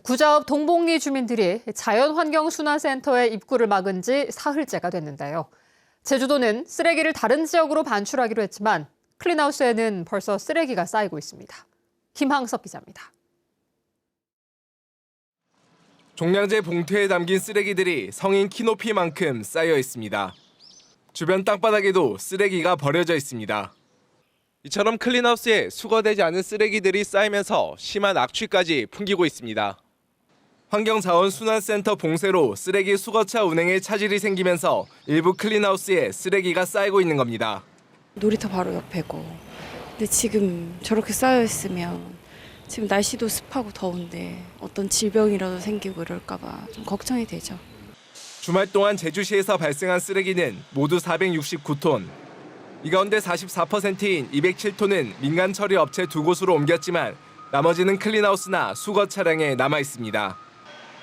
구자읍 동봉리 주민들이 자연환경순환센터의 입구를 막은 지 사흘째가 됐는데요. 제주도는 쓰레기를 다른 지역으로 반출하기로 했지만 클린하우스에는 벌써 쓰레기가 쌓이고 있습니다. 김항석 기자입니다. 종량제 봉투에 담긴 쓰레기들이 성인 키 높이만큼 쌓여 있습니다. 주변 땅바닥에도 쓰레기가 버려져 있습니다. 이처럼 클린하우스에 수거되지 않은 쓰레기들이 쌓이면서 심한 악취까지 풍기고 있습니다. 환경자원 순환센터 봉쇄로 쓰레기 수거차 운행에 차질이 생기면서 일부 클린하우스에 쓰레기가 쌓이고 있는 겁니다. 놀이터 바로 옆에고. 근데 지금 저렇게 쌓여 있으면 지금 날씨도 습하고 더운데 어떤 질병이라도 생기고 이럴까봐 좀 걱정이 되죠. 주말 동안 제주시에서 발생한 쓰레기는 모두 469톤. 이 가운데 44%인 207톤은 민간 처리 업체 두 곳으로 옮겼지만 나머지는 클린하우스나 수거 차량에 남아 있습니다.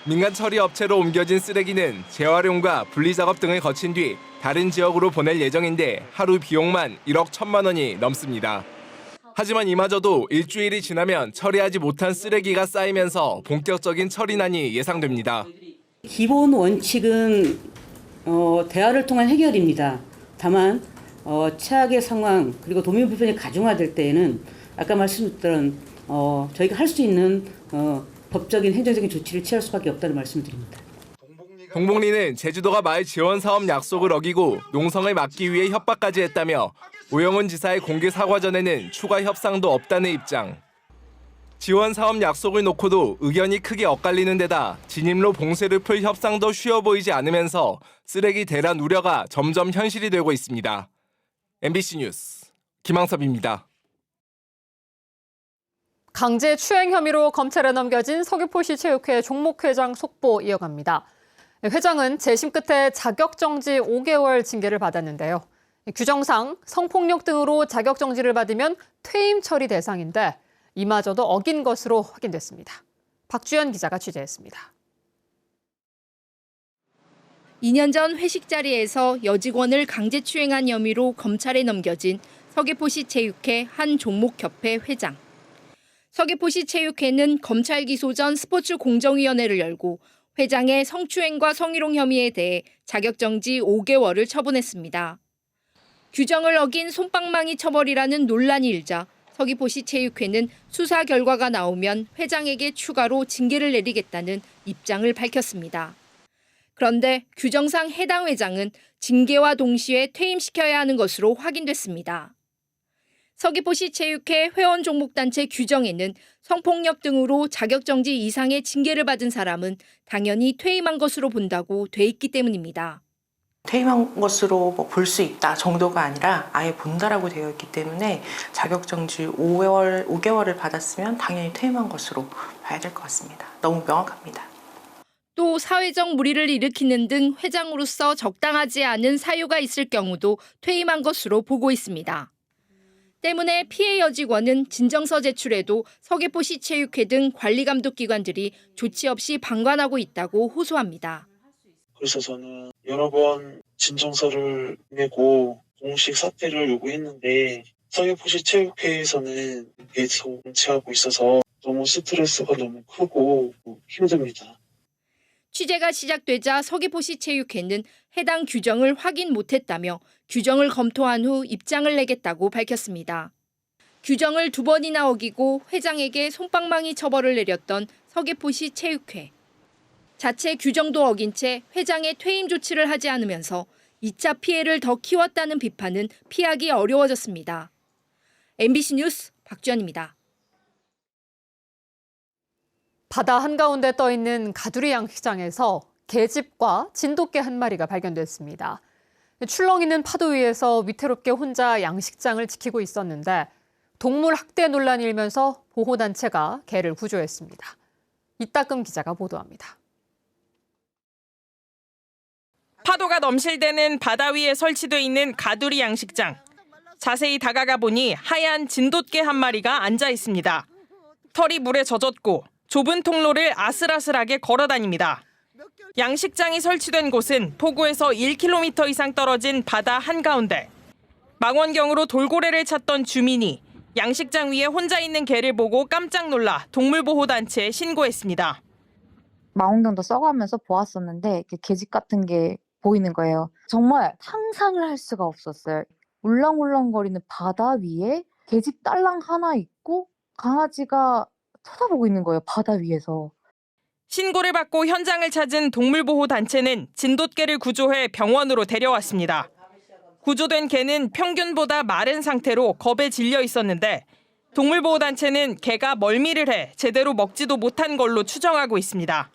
민간 처리 업체로 옮겨진 쓰레기는 재활용과 분리 작업 등을 거친 뒤 다른 지역으로 보낼 예정인데 하루 비용만 1억 1천만 원이 넘습니다. 하지만 이마저도 일주일이 지나면 처리하지 못한 쓰레기가 쌓이면서 본격적인 처리난이 예상됩니다. 기본 원칙은 어, 대화를 통한 해결입니다. 다만 어, 최악의 상황 그리고 도민 불편이 가중화될 때에는 아까 말씀드렸던 어, 저희가 할 수 있는 어, 법적인 행정적인 조치를 취할 수밖에 없다는 말씀드립니다. 동봉리는 제주도가 마을 지원 사업 약속을 어기고 농성을 막기 위해 협박까지 했다며 오영훈 지사의 공개 사과 전에는 추가 협상도 없다는 입장. 지원 사업 약속을 놓고도 의견이 크게 엇갈리는 데다 진입로 봉쇄를 풀 협상도 쉬워 보이지 않으면서 쓰레기 대란 우려가 점점 현실이 되고 있습니다. MBC 뉴스 김항섭입니다. 강제 추행 혐의로 검찰에 넘겨진 서귀포시 체육회 종목회장 속보 이어갑니다. 회장은 재심 끝에 자격정지 5개월 징계를 받았는데요. 규정상 성폭력 등으로 자격정지를 받으면 퇴임 처리 대상인데 이마저도 어긴 것으로 확인됐습니다. 박주연 기자가 취재했습니다. 2년 전 회식 자리에서 여직원을 강제추행한 혐의로 검찰에 넘겨진 서귀포시 체육회 한 종목협회 회장. 서귀포시 체육회는 검찰 기소 전 스포츠 공정위원회를 열고 회장의 성추행과 성희롱 혐의에 대해 자격정지 5개월을 처분했습니다. 규정을 어긴 솜방망이 처벌이라는 논란이 일자 서귀포시 체육회는 수사 결과가 나오면 회장에게 추가로 징계를 내리겠다는 입장을 밝혔습니다. 그런데 규정상 해당 회장은 징계와 동시에 퇴임시켜야 하는 것으로 확인됐습니다. 서귀포시 체육회 회원 종목단체 규정에는 성폭력 등으로 자격정지 이상의 징계를 받은 사람은 당연히 퇴임한 것으로 본다고 돼 있기 때문입니다. 퇴임한 것으로 뭐 볼 수 있다 정도가 아니라 아예 본다라고 되어 있기 때문에 자격정지 5개월, 5개월을 받았으면 당연히 퇴임한 것으로 봐야 될 것 같습니다. 너무 명확합니다. 또 사회적 무리를 일으키는 등 회장으로서 적당하지 않은 사유가 있을 경우도 퇴임한 것으로 보고 있습니다. 때문에 피해 여직원은 진정서 제출에도 서귀포시 체육회 등 관리감독 기관들이 조치 없이 방관하고 있다고 호소합니다. 그래서 저는 여러 번 진정서를 내고 공식 사퇴를 요구했는데 서귀포시 체육회에서는 계속 공치하고 있어서 너무 스트레스가 너무 크고 힘듭니다. 취재가 시작되자 서귀포시 체육회는 해당 규정을 확인 못했다며 규정을 검토한 후 입장을 내겠다고 밝혔습니다. 규정을 두 번이나 어기고 회장에게 솜방망이 처벌을 내렸던 서귀포시 체육회. 자체 규정도 어긴 채 회장의 퇴임 조치를 하지 않으면서 2차 피해를 더 키웠다는 비판은 피하기 어려워졌습니다. MBC 뉴스 박주연입니다. 바다 한가운데 떠 있는 가두리 양식장에서 개집과 진돗개 한 마리가 발견됐습니다. 출렁이는 파도 위에서 위태롭게 혼자 양식장을 지키고 있었는데 동물 학대 논란이 일면서 보호단체가 개를 구조했습니다. 이따금 기자가 보도합니다. 파도가 넘실대는 바다 위에 설치돼 있는 가두리 양식장. 자세히 다가가 보니 하얀 진돗개 한 마리가 앉아 있습니다. 털이 물에 젖었고 좁은 통로를 아슬아슬하게 걸어 다닙니다. 양식장이 설치된 곳은 포구에서 1km 이상 떨어진 바다 한가운데. 망원경으로 돌고래를 찾던 주민이 양식장 위에 혼자 있는 개를 보고 깜짝 놀라 동물보호단체에 신고했습니다. 망원경도 써가면서 보았었는데 계집 같은 게 보이는 거예요. 정말 상상을 할 수가 없었어요. 울렁울렁거리는 바다 위에 계집 딸랑 하나 있고 강아지가 쳐다보고 있는 거예요. 바다 위에서. 신고를 받고 현장을 찾은 동물보호 단체는 진돗개를 구조해 병원으로 데려왔습니다. 구조된 개는 평균보다 마른 상태로 겁에 질려 있었는데 동물보호 단체는 개가 멀미를 해 제대로 먹지도 못한 걸로 추정하고 있습니다.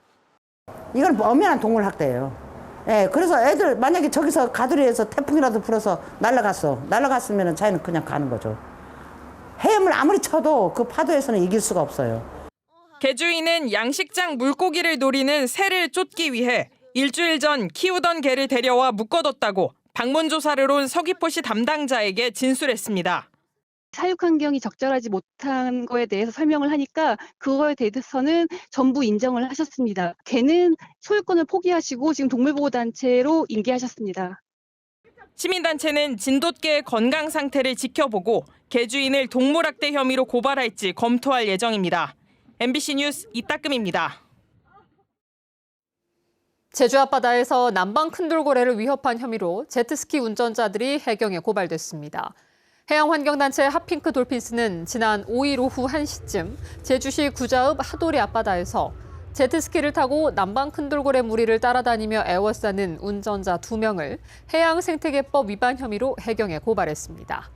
이건 엄연한 동물 학대예요. 예, 그래서 애들 만약에 저기서 가두리에서 태풍이라도 불어서 날아갔어. 날아갔으면 자기는 그냥 가는 거죠. 헤엄을 아무리 쳐도 그 파도에서는 이길 수가 없어요. 개주인은 양식장 물고기를 노리는 새를 쫓기 위해 일주일 전 키우던 개를 데려와 묶어뒀다고 방문 조사를 온 서귀포시 담당자에게 진술했습니다. 사육 환경이 적절하지 못한 거에 대해서 설명을 하니까 그거에 대해서는 전부 인정을 하셨습니다. 개는 소유권을 포기하시고 지금 동물보호단체로 인계하셨습니다. 시민단체는 진돗개의 건강 상태를 지켜보고 개주인을 동물학대 혐의로 고발할지 검토할 예정입니다. MBC 뉴스 이따금입니다. 제주 앞바다에서 남방 큰 돌고래를 위협한 혐의로 제트스키 운전자들이 해경에 고발됐습니다. 해양환경단체 핫핑크 돌핀스는 지난 5일 오후 1시쯤 제주시 구자읍 하도리 앞바다에서 제트스키를 타고 남방 큰돌고래 무리를 따라다니며 애워싸는 운전자 2명을 해양생태계법 위반 혐의로 해경에 고발했습니다.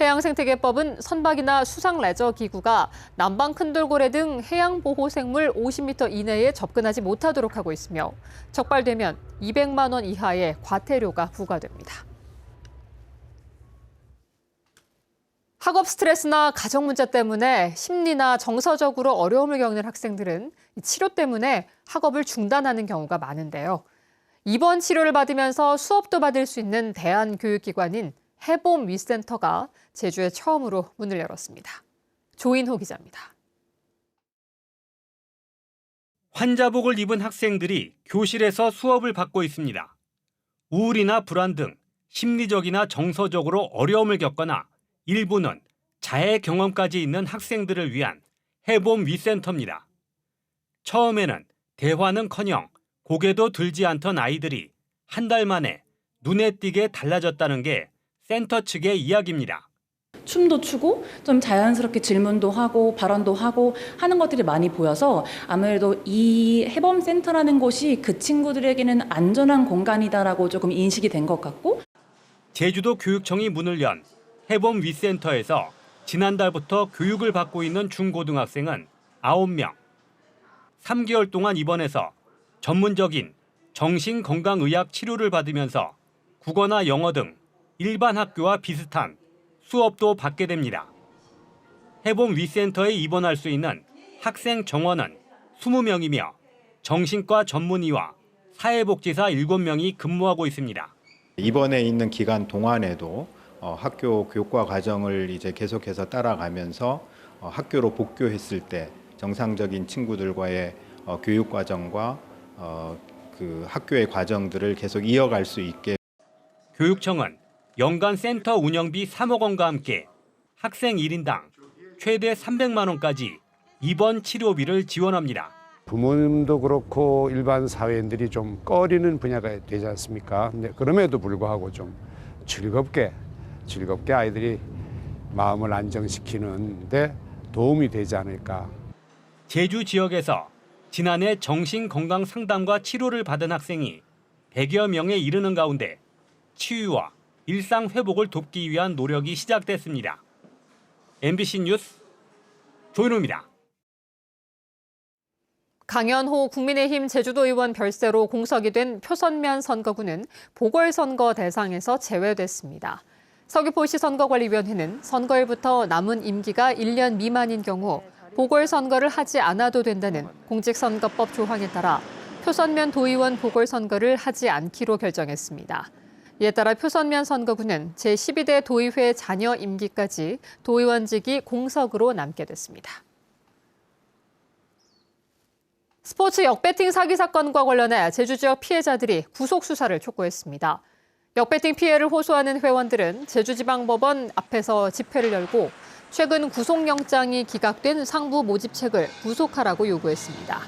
해양생태계법은 선박이나 수상 레저 기구가 남방 큰돌고래 등 해양 보호 생물 50m 이내에 접근하지 못하도록 하고 있으며 적발되면 200만 원 이하의 과태료가 부과됩니다. 학업 스트레스나 가정 문제 때문에 심리나 정서적으로 어려움을 겪는 학생들은 치료 때문에 학업을 중단하는 경우가 많은데요. 입원 치료를 받으면서 수업도 받을 수 있는 대한교육기관인 해봄 위센터가 제주에 처음으로 문을 열었습니다. 조인호 기자입니다. 환자복을 입은 학생들이 교실에서 수업을 받고 있습니다. 우울이나 불안 등 심리적이나 정서적으로 어려움을 겪거나 일부는 자해 경험까지 있는 학생들을 위한 해봄 위센터입니다. 처음에는 대화는커녕 고개도 들지 않던 아이들이 한 달 만에 눈에 띄게 달라졌다는 게 센터 측의 이야기입니다. 춤도 추고 좀 자연스럽게 질문도 하고 발언도 하고 하는 것들이 많이 보여서 아무래도 이 해범 센터라는 곳이 그 친구들에게는 안전한 공간이다라고 조금 인식이 된 것 같고 제주도 교육청이 문을 연 해봄 위센터에서 지난달부터 교육을 받고 있는 중고등학생은 9명. 3개월 동안 입원해서 전문적인 정신건강의학 치료를 받으면서 국어나 영어 등 일반 학교와 비슷한 수업도 받게 됩니다. 해봄 위센터에 입원할 수 있는 학생 정원은 20명이며 정신과 전문의와 사회복지사 7명이 근무하고 있습니다. 입원해 있는 기간 동안에도 어, 학교 교육과 과정을 이제 계속해서 따라가면서 어, 학교로 복교했을 때 정상적인 친구들과의 어, 교육 과정과 어, 그 학교의 과정들을 계속 이어갈 수 있게 교육청은 연간 센터 운영비 3억 원과 함께 학생 1인당 최대 300만 원까지 입원 치료비를 지원합니다. 부모님도 그렇고 일반 사회인들이 좀 꺼리는 분야가 되지 않습니까? 근데 그럼에도 불구하고 좀 즐겁게 즐겁게 아이들이 마음을 안정시키는데 도움이 되지 않을까. 제주 지역에서 지난해 정신건강 상담과 치료를 받은 학생이 100여 명에 이르는 가운데 치유와 일상 회복을 돕기 위한 노력이 시작됐습니다. MBC 뉴스 조인호입니다. 강연호 국민의힘 제주도 의원 별세로 공석이 된 표선면 선거구는 보궐선거 대상에서 제외됐습니다. 서귀포시 선거관리위원회는 선거일부터 남은 임기가 1년 미만인 경우 보궐선거를 하지 않아도 된다는 공직선거법 조항에 따라 표선면 도의원 보궐선거를 하지 않기로 결정했습니다. 이에 따라 표선면 선거구는 제12대 도의회 잔여 임기까지 도의원직이 공석으로 남게 됐습니다. 스포츠 역배팅 사기 사건과 관련해 제주 지역 피해자들이 구속 수사를 촉구했습니다. 역배팅 피해를 호소하는 회원들은 제주지방법원 앞에서 집회를 열고 최근 구속영장이 기각된 상부 모집책을 구속하라고 요구했습니다.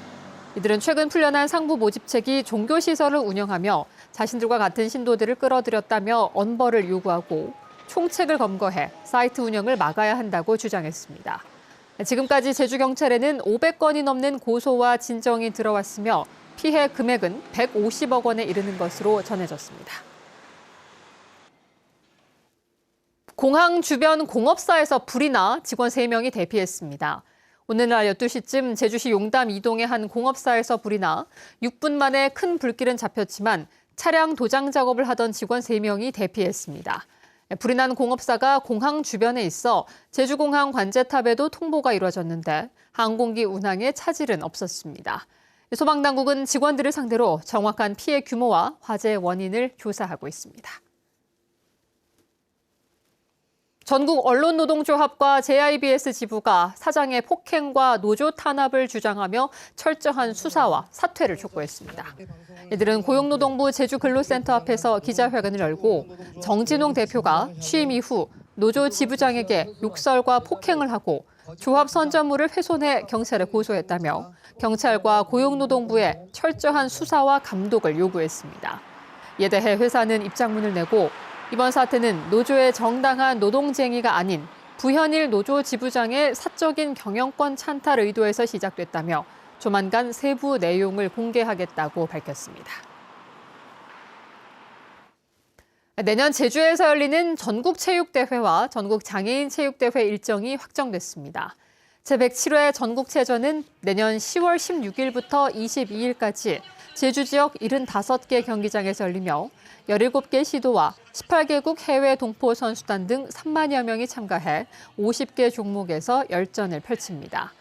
이들은 최근 풀려난 상부 모집책이 종교시설을 운영하며 자신들과 같은 신도들을 끌어들였다며 언벌을 요구하고 총책을 검거해 사이트 운영을 막아야 한다고 주장했습니다. 지금까지 제주경찰에는 500건이 넘는 고소와 진정이 들어왔으며 피해 금액은 150억 원에 이르는 것으로 전해졌습니다. 공항 주변 공업사에서 불이 나 직원 3명이 대피했습니다. 오늘 날 12시쯤 제주시 용담 이동의 한 공업사에서 불이 나 6분 만에 큰 불길은 잡혔지만 차량 도장 작업을 하던 직원 3명이 대피했습니다. 불이 난 공업사가 공항 주변에 있어 제주공항 관제탑에도 통보가 이루어졌는데 항공기 운항에 차질은 없었습니다. 소방당국은 직원들을 상대로 정확한 피해 규모와 화재 원인을 조사하고 있습니다. 전국 언론노동조합과 JIBS 지부가 사장의 폭행과 노조 탄압을 주장하며 철저한 수사와 사퇴를 촉구했습니다. 이들은 고용노동부 제주근로센터 앞에서 기자회견을 열고 정진홍 대표가 취임 이후 노조 지부장에게 욕설과 폭행을 하고 조합 선전물을 훼손해 경찰에 고소했다며 경찰과 고용노동부에 철저한 수사와 감독을 요구했습니다. 이에 대해 회사는 입장문을 내고 이번 사태는 노조의 정당한 노동쟁의가 아닌 부현일 노조 지부장의 사적인 경영권 찬탈 의도에서 시작됐다며 조만간 세부 내용을 공개하겠다고 밝혔습니다. 내년 제주에서 열리는 전국체육대회와 전국장애인체육대회 일정이 확정됐습니다. 제107회 전국체전은 내년 10월 16일부터 22일까지 제주 지역 75개 경기장에서 열리며 17개 시도와 18개국 해외 동포 선수단 등 3만여 명이 참가해 50개 종목에서 열전을 펼칩니다.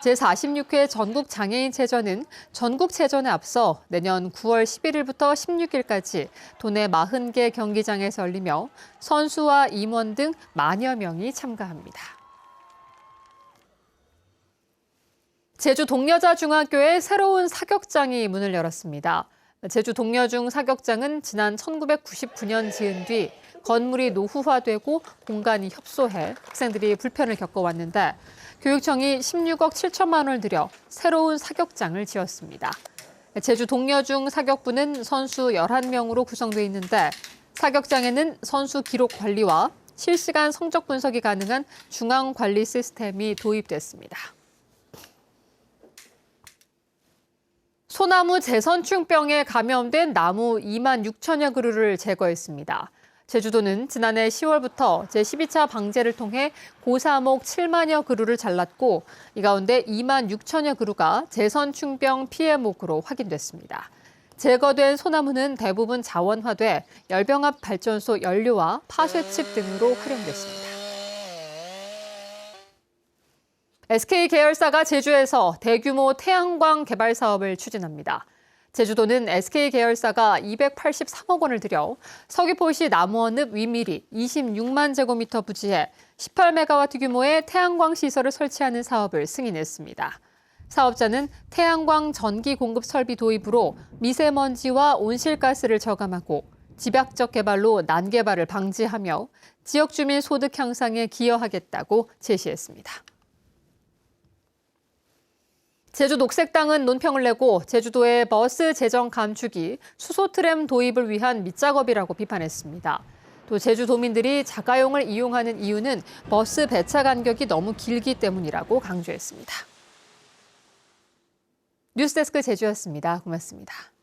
제46회 전국 장애인 체전은 전국 체전에 앞서 내년 9월 11일부터 16일까지 도내 40개 경기장에서 열리며 선수와 임원 등 만여 명이 참가합니다. 제주 동여자 중학교에 새로운 사격장이 문을 열었습니다. 제주 동여중 사격장은 지난 1999년 지은 뒤 건물이 노후화되고 공간이 협소해 학생들이 불편을 겪어왔는데 교육청이 16억 7천만 원을 들여 새로운 사격장을 지었습니다. 제주 동여중 사격부는 선수 11명으로 구성돼 있는데 사격장에는 선수 기록 관리와 실시간 성적 분석이 가능한 중앙 관리 시스템이 도입됐습니다. 소나무 재선충병에 감염된 나무 2만 6천여 그루를 제거했습니다. 제주도는 지난해 10월부터 제12차 방제를 통해 고사목 7만여 그루를 잘랐고 이 가운데 2만 6천여 그루가 재선충병 피해목으로 확인됐습니다. 제거된 소나무는 대부분 자원화돼 열병합 발전소 연료와 파쇄칩 등으로 활용됐습니다. SK 계열사가 제주에서 대규모 태양광 개발 사업을 추진합니다. 제주도는 SK 계열사가 283억 원을 들여 서귀포시 남원읍 위미리 26만 제곱미터 부지에 18메가와트 규모의 태양광 시설을 설치하는 사업을 승인했습니다. 사업자는 태양광 전기 공급 설비 도입으로 미세먼지와 온실가스를 저감하고 집약적 개발로 난개발을 방지하며 지역 주민 소득 향상에 기여하겠다고 제시했습니다. 제주 녹색당은 논평을 내고 제주도의 버스 재정 감축이 수소 트램 도입을 위한 밑작업이라고 비판했습니다. 또 제주도민들이 자가용을 이용하는 이유는 버스 배차 간격이 너무 길기 때문이라고 강조했습니다. 뉴스데스크 제주였습니다. 고맙습니다.